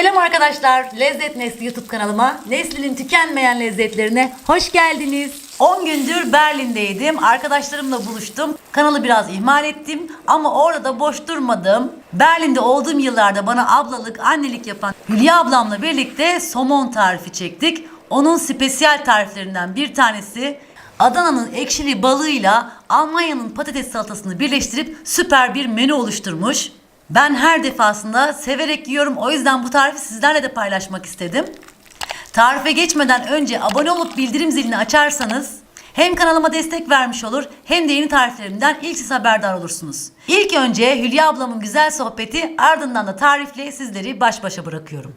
Selam arkadaşlar. Lezzet Nesli YouTube kanalıma, Nesli'nin tükenmeyen lezzetlerine hoş geldiniz. 10 gündür Berlin'deydim. Arkadaşlarımla buluştum. Kanalı biraz ihmal ettim ama orada da boş durmadım. Berlin'de olduğum yıllarda bana ablalık, annelik yapan Hülya ablamla birlikte somon tarifi çektik. Onun spesiyel tariflerinden bir tanesi Adana'nın ekşili balığıyla Almanya'nın patates salatasını birleştirip süper bir menü oluşturmuş. Ben her defasında severek yiyorum. O yüzden bu tarifi sizlerle de paylaşmak istedim. Tarife geçmeden önce abone olup bildirim zilini açarsanız hem kanalıma destek vermiş olur hem de yeni tariflerimden ilk siz haberdar olursunuz. İlk önce Hülya ablamın güzel sohbeti ardından da tarifle sizleri baş başa bırakıyorum.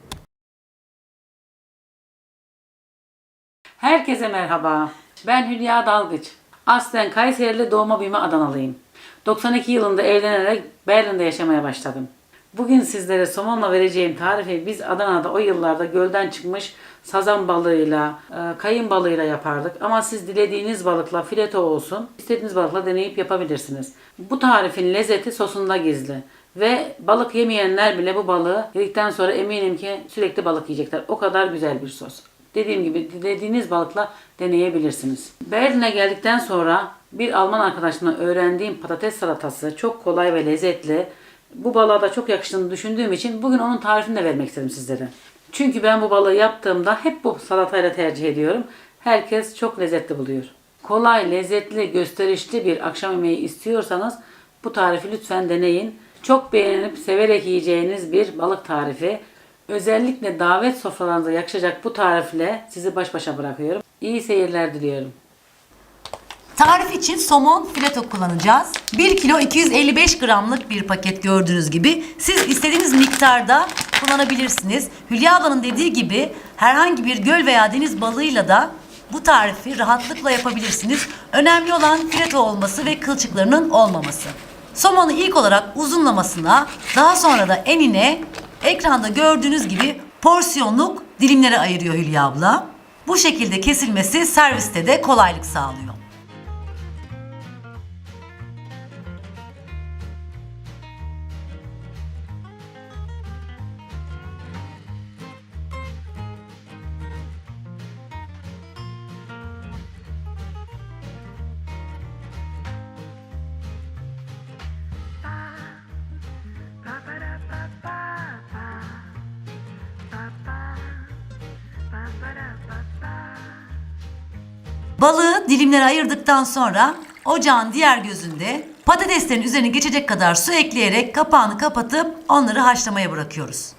Herkese merhaba. Ben Hülya Dalgıç. Aslen Kayserili doğma büyüme Adanalıyım. 92 yılında evlenerek Berlin'de yaşamaya başladım. Bugün sizlere somonla vereceğim tarifi biz Adana'da o yıllarda gölden çıkmış sazan balığıyla, e, kayın balığıyla yapardık. Ama siz dilediğiniz balıkla fileto olsun, istediğiniz balıkla deneyip yapabilirsiniz. Bu tarifin lezzeti sosunda gizli. Ve balık yemeyenler bile bu balığı yedikten sonra eminim ki sürekli balık yiyecekler. O kadar güzel bir sos. Dediğim gibi dilediğiniz balıkla deneyebilirsiniz. Berlin'e geldikten sonra bir Alman arkadaşımla öğrendiğim patates salatası çok kolay ve lezzetli. Bu balığa da çok yakıştığını düşündüğüm için bugün onun tarifini de vermek istedim sizlere. Çünkü ben bu balığı yaptığımda hep bu salatayla tercih ediyorum. Herkes çok lezzetli buluyor. Kolay, lezzetli, gösterişli bir akşam yemeği istiyorsanız bu tarifi lütfen deneyin. Çok beğenip severek yiyeceğiniz bir balık tarifi. Özellikle davet sofralarınıza yakışacak bu tarifle sizi baş başa bırakıyorum. İyi seyirler diliyorum. Tarif için somon fileto kullanacağız. 1 kilo 255 gramlık bir paket gördüğünüz gibi. Siz istediğiniz miktarda kullanabilirsiniz. Hülya ablanın dediği gibi herhangi bir göl veya deniz balığıyla da bu tarifi rahatlıkla yapabilirsiniz. Önemli olan fileto olması ve kılçıklarının olmaması. Somonu ilk olarak uzunlamasına, daha sonra da enine ekranda gördüğünüz gibi porsiyonluk dilimlere ayırıyor Hülya abla. Bu şekilde kesilmesi serviste de kolaylık sağlıyor. Balığı dilimlere ayırdıktan sonra ocağın diğer gözünde patateslerin üzerine geçecek kadar su ekleyerek kapağını kapatıp onları haşlamaya bırakıyoruz.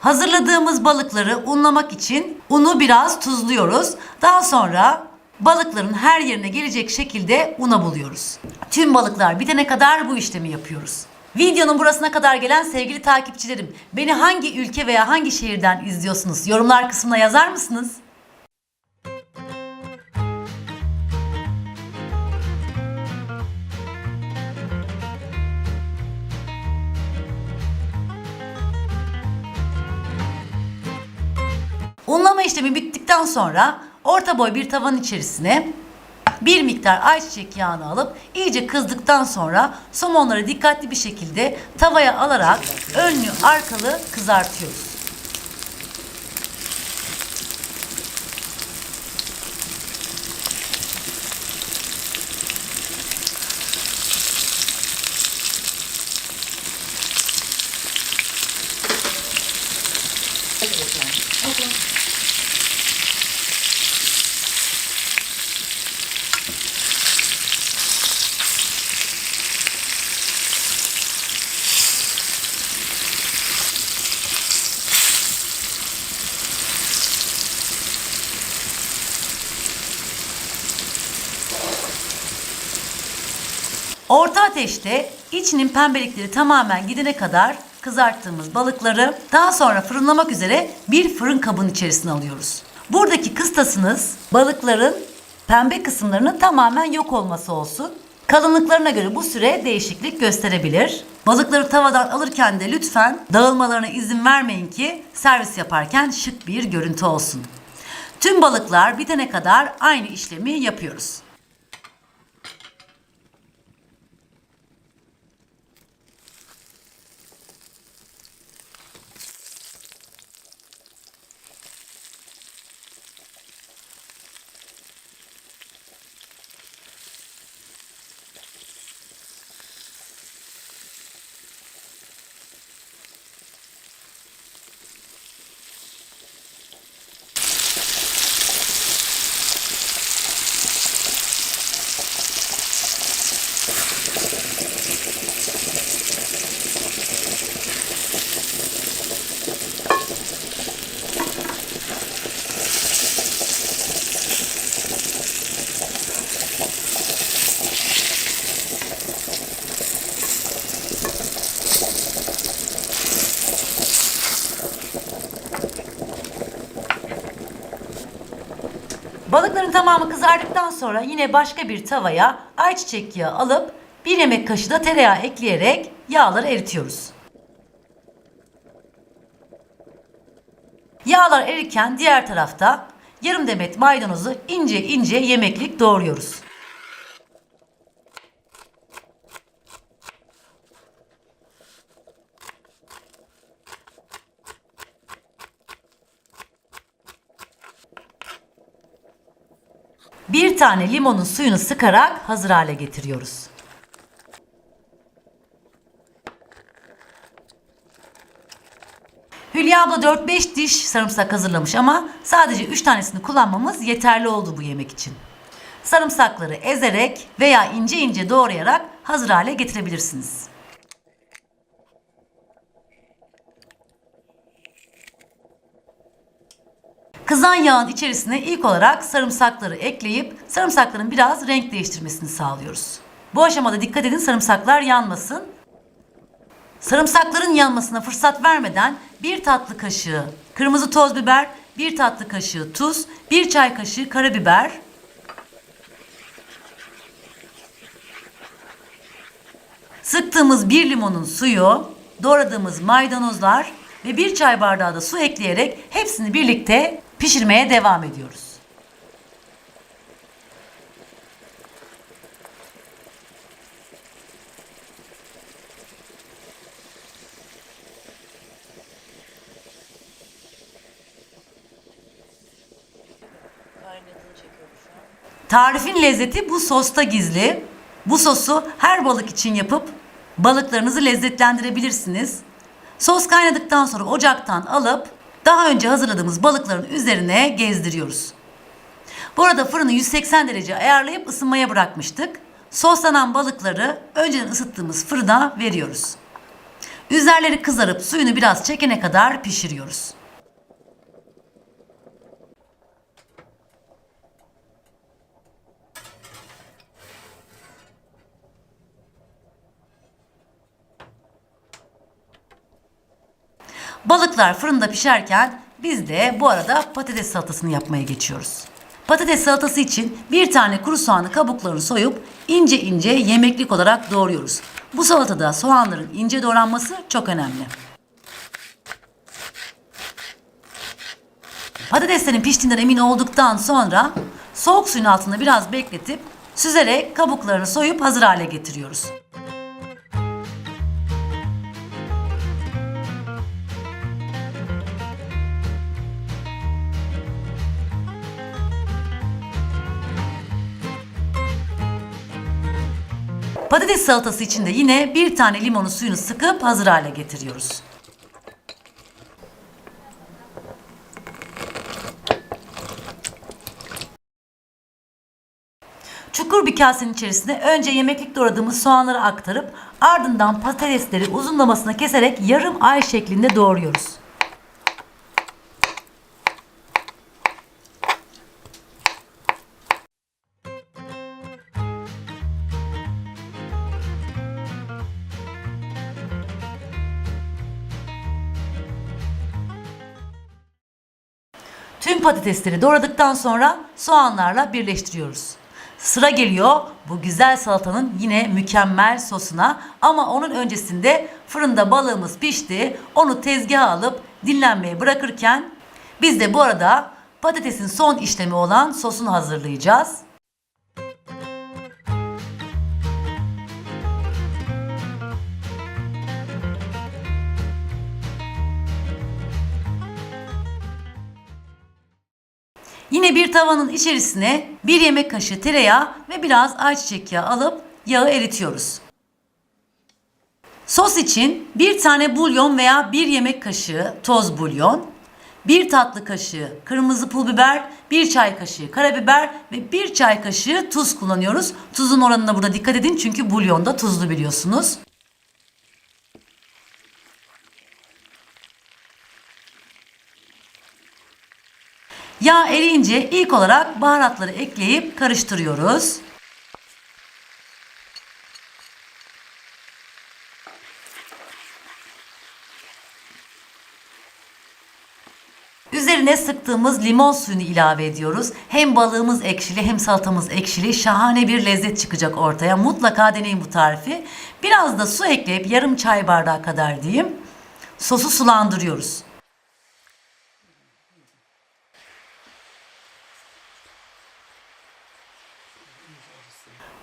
Hazırladığımız balıkları unlamak için unu biraz tuzluyoruz. Daha sonra balıkların her yerine gelecek şekilde una buluyoruz. Tüm balıklar bitene kadar bu işlemi yapıyoruz. Videonun burasına kadar gelen sevgili takipçilerim, beni hangi ülke veya hangi şehirden izliyorsunuz? Yorumlar kısmına yazar mısınız? Unlama işlemi bittikten sonra orta boy bir tavanın içerisine bir miktar ayçiçek yağını alıp iyice kızdıktan sonra somonları dikkatli bir şekilde tavaya alarak önlü arkalı kızartıyoruz. Orta ateşte içinin pembelikleri tamamen gidene kadar kızarttığımız balıkları daha sonra fırınlamak üzere bir fırın kabının içerisine alıyoruz. Buradaki kıstasınız balıkların pembe kısımlarının tamamen yok olması olsun. Kalınlıklarına göre bu süre değişiklik gösterebilir. Balıkları tavadan alırken de lütfen dağılmalarına izin vermeyin ki servis yaparken şık bir görüntü olsun. Tüm balıklar bitene kadar aynı işlemi yapıyoruz. Balıkların tamamı kızardıktan sonra yine başka bir tavaya ayçiçek yağı alıp bir yemek kaşığı da tereyağı ekleyerek yağları eritiyoruz. Yağlar erirken diğer tarafta yarım demet maydanozu ince ince yemeklik doğruyoruz. Bir tane limonun suyunu sıkarak hazır hale getiriyoruz. Hülya abla 4-5 diş sarımsak hazırlamış ama sadece 3 tanesini kullanmamız yeterli oldu bu yemek için. Sarımsakları ezerek veya ince ince doğrayarak hazır hale getirebilirsiniz. Kızan yağın içerisine ilk olarak sarımsakları ekleyip sarımsakların biraz renk değiştirmesini sağlıyoruz. Bu aşamada dikkat edin sarımsaklar yanmasın. Sarımsakların yanmasına fırsat vermeden bir tatlı kaşığı kırmızı toz biber, bir tatlı kaşığı tuz, bir çay kaşığı karabiber, sıktığımız bir limonun suyu, doğradığımız maydanozlar ve bir çay bardağı da su ekleyerek hepsini birlikte pişirmeye devam ediyoruz. Tarifin lezzeti bu sosta gizli. Bu sosu her balık için yapıp balıklarınızı lezzetlendirebilirsiniz. Sos kaynadıktan sonra ocaktan alıp daha önce hazırladığımız balıkların üzerine gezdiriyoruz. Bu arada fırını 180 derece ayarlayıp ısınmaya bırakmıştık. Soslanan balıkları önceden ısıttığımız fırına veriyoruz. Üzerleri kızarıp suyunu biraz çekene kadar pişiriyoruz. Balıklar fırında pişerken biz de bu arada patates salatasını yapmaya geçiyoruz. Patates salatası için bir tane kuru soğanı kabuklarını soyup ince ince yemeklik olarak doğruyoruz. Bu salatada soğanların ince doğranması çok önemli. Patateslerin piştiğinden emin olduktan sonra soğuk suyun altında biraz bekletip süzerek kabuklarını soyup hazır hale getiriyoruz. Patates salatası için de yine bir tane limonun suyunu sıkıp hazır hale getiriyoruz. Çukur bir kasenin içerisine önce yemeklik doğradığımız soğanları aktarıp ardından patatesleri uzunlamasına keserek yarım ay şeklinde doğruyoruz. Patatesleri doğradıktan sonra soğanlarla birleştiriyoruz. Sıra geliyor bu güzel salatanın yine mükemmel sosuna ama onun öncesinde fırında balığımız pişti. Onu tezgaha alıp dinlenmeye bırakırken biz de bu arada patatesin son işlemi olan sosunu hazırlayacağız. Yine bir tavanın içerisine bir yemek kaşığı tereyağı ve biraz ayçiçek yağı alıp yağı eritiyoruz. Sos için bir tane bulyon veya bir yemek kaşığı toz bulyon, bir tatlı kaşığı kırmızı pul biber, bir çay kaşığı karabiber ve bir çay kaşığı tuz kullanıyoruz. Tuzun oranına burada dikkat edin çünkü bulyon da tuzlu biliyorsunuz. Yağ eriyince ilk olarak baharatları ekleyip karıştırıyoruz. Üzerine sıktığımız limon suyunu ilave ediyoruz. Hem balığımız ekşili hem salatamız ekşili. Şahane bir lezzet çıkacak ortaya. Mutlaka deneyin bu tarifi. Biraz da su ekleyip yarım çay bardağı kadar diyeyim. Sosu sulandırıyoruz.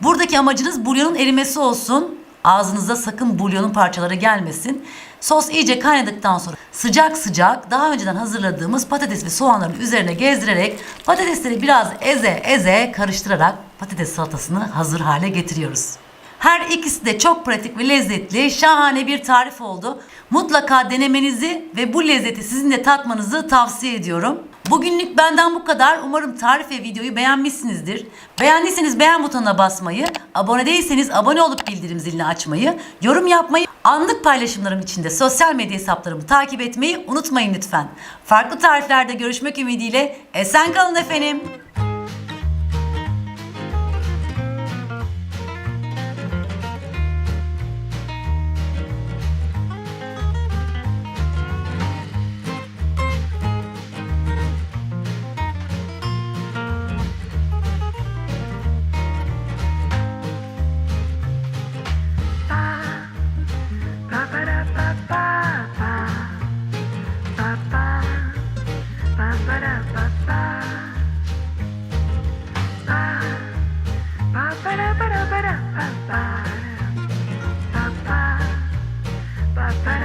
Buradaki amacınız bulyonun erimesi olsun. Ağzınıza sakın bulyonun parçaları gelmesin. Sos iyice kaynadıktan sonra sıcak sıcak daha önceden hazırladığımız patates ve soğanların üzerine gezdirerek patatesleri biraz eze eze karıştırarak patates salatasını hazır hale getiriyoruz. Her ikisi de çok pratik ve lezzetli, şahane bir tarif oldu. Mutlaka denemenizi ve bu lezzeti sizin de tatmanızı tavsiye ediyorum. Bugünlük benden bu kadar. Umarım tarif ve videoyu beğenmişsinizdir. Beğendiyseniz beğen butonuna basmayı, abone değilseniz abone olup bildirim zilini açmayı, yorum yapmayı, anlık paylaşımlarım için de sosyal medya hesaplarımı takip etmeyi unutmayın lütfen. Farklı tariflerde görüşmek ümidiyle esen kalın efendim. para.